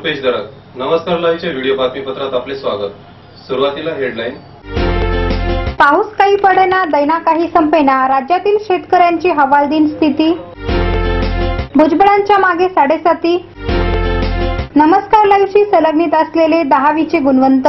रुपेश दरक नमस्कार लाईव्हच्या व्हिडिओ बातमीपत्रात आपले स्वागत. सुरुवातीला हेडलाईन. पाऊस काही पडेना दैना काही संपेना राज्यातील शेतकऱ्यांची हवालदिन स्थिती. भुजबळांच्या मागे साडेसाती. नमस्कार लाईव्हशी संलग्नित असलेले दहावीचे गुणवंत.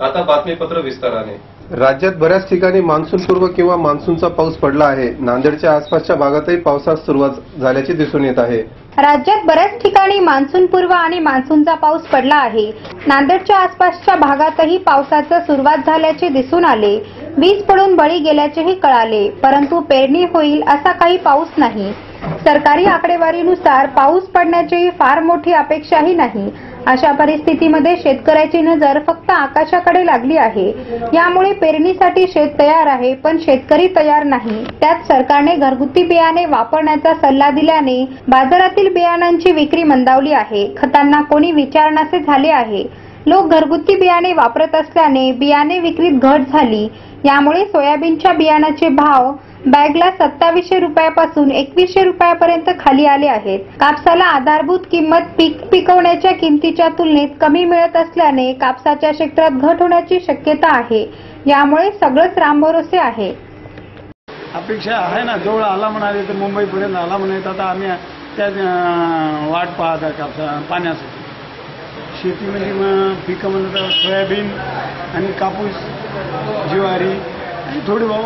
आता बातमीपत्र विस्ताराने. राज्यात बऱ्याच ठिकाणी मान्सूनपूर्व किंवा मान्सूनचा पाऊस पडला आहे. नांदेडच्या आसपासच्या भागातही पावसास सुरुवात झाल्याचे दिसून येत आहे. राज्यात बऱ्याच ठिकाणी मान्सूनपूर्व आणि मान्सूनचा पाऊस पडला आहे. नांदेडच्या आसपासच्या भागातही पावसाचं सुरुवात झाल्याचे दिसून आले. वीज पडून बळी गेल्याचेही कळाले परंतु पेरणी होईल असा काही पाऊस नाही. सरकारी आकडेवारीनुसार पाऊस पडण्याची फार मोठी अपेक्षाही नाही. अशा परिस्थितीमध्ये शेतकऱ्याची नजर फक्त आकाशाकडे लागली आहे. यामुळे पेरणीसाठी शेत तयार आहे पण शेतकरी तयार नाही. त्यात सरकारने घरगुती बियाणे वापरण्याचा सल्ला दिल्याने बाजारातील बियाणांची विक्री मंदावली आहे. खतांना कोणी विचारणासे झाले आहे. लोक घरगुती बियाणे वापरत असल्याने बियाणे विक्रीत घट झाली. यामुळे सोयाबीनच्या बियाणाचे भाव बॅगला सत्तावीसशे रुपयापासून एकवीसशे रुपयापर्यंत खाली आले आहेत. कापसाला आधारभूत किंमत पीक पिकवण्याच्या किमतीच्या तुलनेत कमी मिळत असल्याने कापसाच्या क्षेत्रात घट होण्याची शक्यता आहे. यामुळे सगळंच रामभरोसे आहे. अपेक्षा आहे ना जवळ आला म्हणाले तर मुंबईपर्यंत आला म्हणे तर आता आम्ही त्या वाट पाहत आहे कापसा पाण्यासाठी. शेतीमध्ये म्हणजे मग पिकं म्हणलं सोयाबीन आणि कापूस ज्वारी आणि थोडी भाऊ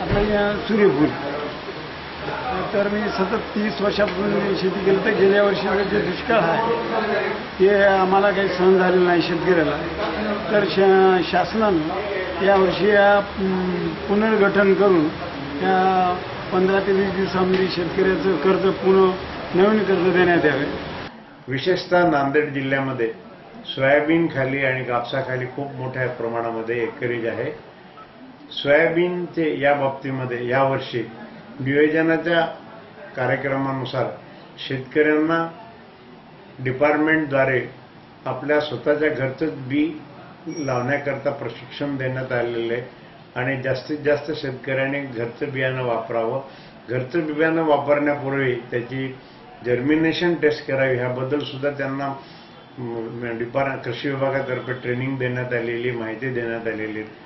आपलं सूर्यफूल तर मी सतत तीस वर्षापासून मी शेती केली तर गेल्या वर्षी जे दुष्काळ आहे ते आम्हाला काही सहन झालेलं नाही शेतकऱ्याला. तर शा शासनानं यावर्षी पुनर्गठन करून या पंधरा ते वीस दिवसामध्ये शेतकऱ्याचं कर्ज पुन्हा नवीन कर्ज देण्यात यावे. विशेषतः नांदेड जिल्ह्यामध्ये सोयाबीन खाली आणि कापसाखाली खूप मोठ्या प्रमाणामध्ये एकरीज आहे. सोयाबीनचे या बाबतीमध्ये यावर्षी नियोजनाच्या कार्यक्रमानुसार शेतकऱ्यांना डिपार्टमेंटद्वारे आपल्या स्वतःच्या घरचंच बी लावण्याकरता प्रशिक्षण देण्यात आलेलं आहे. आणि जास्तीत जास्त शेतकऱ्यांनी घरचं बियाणं वापरावं. घरचं बियाणं वापरण्यापूर्वी त्याची जर्मिनेशन टेस्ट करावी. ह्याबद्दल सुद्धा त्यांना डिपार्ट कृषी विभागातर्फे ट्रेनिंग देण्यात आलेली माहिती देण्यात आलेली आहे.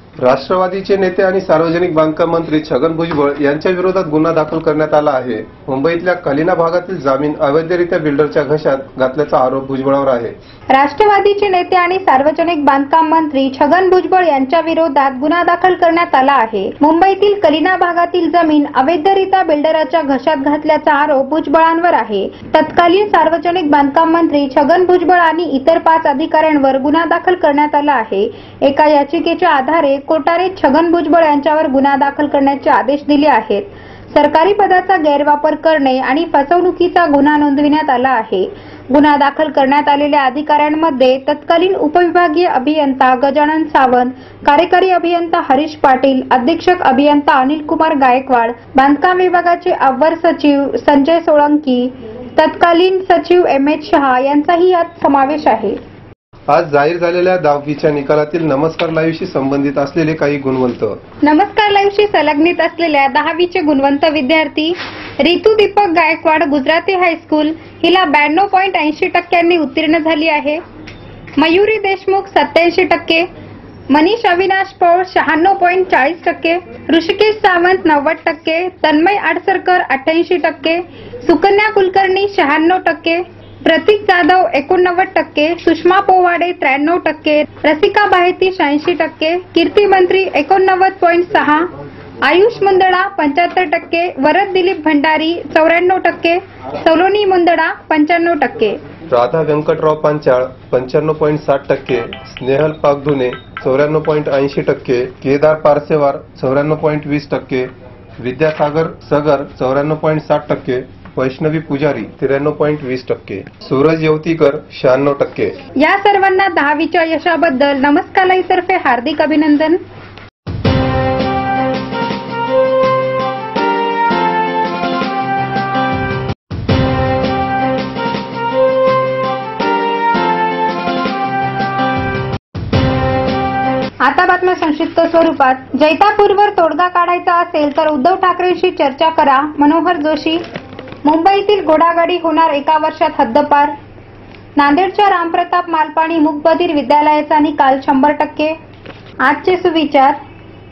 राष्ट्रवादीचे नेते आणि सार्वजनिक बांधकाम मंत्री छगन भुजबळ यांच्या विरोधात गुन्हा दाखल करण्यात आला आहे. मुंबईतल्या कलिना भागातील जामीन अवैधरित्या बिल्डरच्या घशात घातल्याचा आरोप भुजबळावर आहे. राष्ट्रवादीचे नेते आणि सार्वजनिक बांधकाम मंत्री छगन भुजबळ यांच्या विरोधात गुन्हा दाखल करण्यात आला आहे. मुंबईतील कलिना भागातील जमीन अवैधरित्या बिल्डराच्या घशात घातल्याचा आरोप भुजबळांवर आहे. तत्कालीन सार्वजनिक बांधकाम मंत्री छगन भुजबळ आणि इतर पाच अधिकाऱ्यांवर गुन्हा दाखल करण्यात आला आहे. एका याचिकेच्या आधारे कोर्टाने छगन भुजबळ यांच्यावर गुन्हा दाखल करण्याचे आदेश दिले आहेत. सरकारी पदाचा गैरवापर करणे आणि फसवणुकीचा गुन्हा नोंदविण्यात आला आहे. गुन्हा दाखल करण्यात आलेल्या अधिकाऱ्यांमध्ये तत्कालीन उपविभागीय अभियंता गजानन सावंत कार्यकारी अभियंता हरीश पाटील अधीक्षक अभियंता अनिल कुमार गायकवाड बांधकाम विभागाचे अव्वर सचिव संजय सोळंकी तत्कालीन सचिव एम एच शहा यांचाही यात समावेश आहे. आज जाहीर झालेल्या दहावीच्या निकालातील नमस्कार लाईव्हशी संबंधित असलेले काही गुणवंत. नमस्कार लाईव्हशी संलग्नित असलेल्या दहावीचे गुणवंत विद्यार्थी रितू दीपक गायकवाड गुजराती हायस्कूल हिला ब्याण्णव पॉईंट ऐंशी टक्क्यांनी उत्तीर्ण झाली आहे. मयुरी देशमुख सत्याऐंशी टक्के मनीष अविनाश पौळ शहाण्णव पॉईंट चाळीस टक्के ऋषिकेश सावंत नव्वद टक्के तन्मय आडसरकर अठ्ठ्याऐंशी टक्के सुकन्या कुलकर्णी शहाण्णव टक्के प्रतीक जाधव एकोणनव्वद टक्के सुषमा पोवाडे त्र्याण्णव टक्के रसिका बाहेती शहाऐंशी टक्के कीर्ती मंत्री एकोणनव्वद पॉईंट सहा आयुष मुंदडा पंच्याहत्तर टक्के वरद दिलीप भंडारी चौऱ्याण्णव टक्के सलोनी मुंदडा पंच्याण्णव टक्के. राधा व्यंकटराव पांचाळ पंच्याण्णव पॉईंट साठ टक्के स्नेहल पागधुने चौऱ्याण्णव पॉईंट ऐंशी टक्के केदार पारसेवार चौऱ्याण्णव पॉईंट वीस टक्के विद्यासागर सगर चौऱ्याण्णव पॉईंट साठ टक्के वैष्णवी पुजारी त्र्याण्णव पॉईंट वीस टक्के सूरज येवतीकर शहाण्णव टक्के. या सर्वांना दहावीच्या यशाबद्दल नमस्कालाईतर्फे हार्दिक अभिनंदन. आता बातम्या संक्षिप्त स्वरूपात. जैतापूरवर तोडगा काढायचा असेल तर उद्धव ठाकरेंशी चर्चा करा मनोहर जोशी. मुंबईतील घोडागाडी होणार एका वर्षात हद्दपार. नांदेडच्या रामप्रताप मालपाणी मुकबधीर विद्यालयाचा निकाल शंभर टक्के. आजचे सुविचार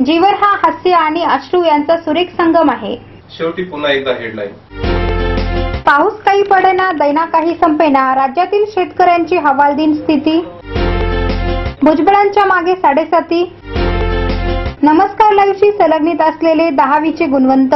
जीवर हा हास्य आणि अश्रू यांचा सुरेख संगम आहे. शेवटी पुन्हा एकदा हेडलाईन पाऊस काही पडेना दैना काही संपेना राज्यातील शेतकऱ्यांची हवालदिन स्थिती. भुजबळांच्या मागे साडेसाती. नमस्कार लाईव्हशी संलग्नित असलेले दहावीचे गुणवंत.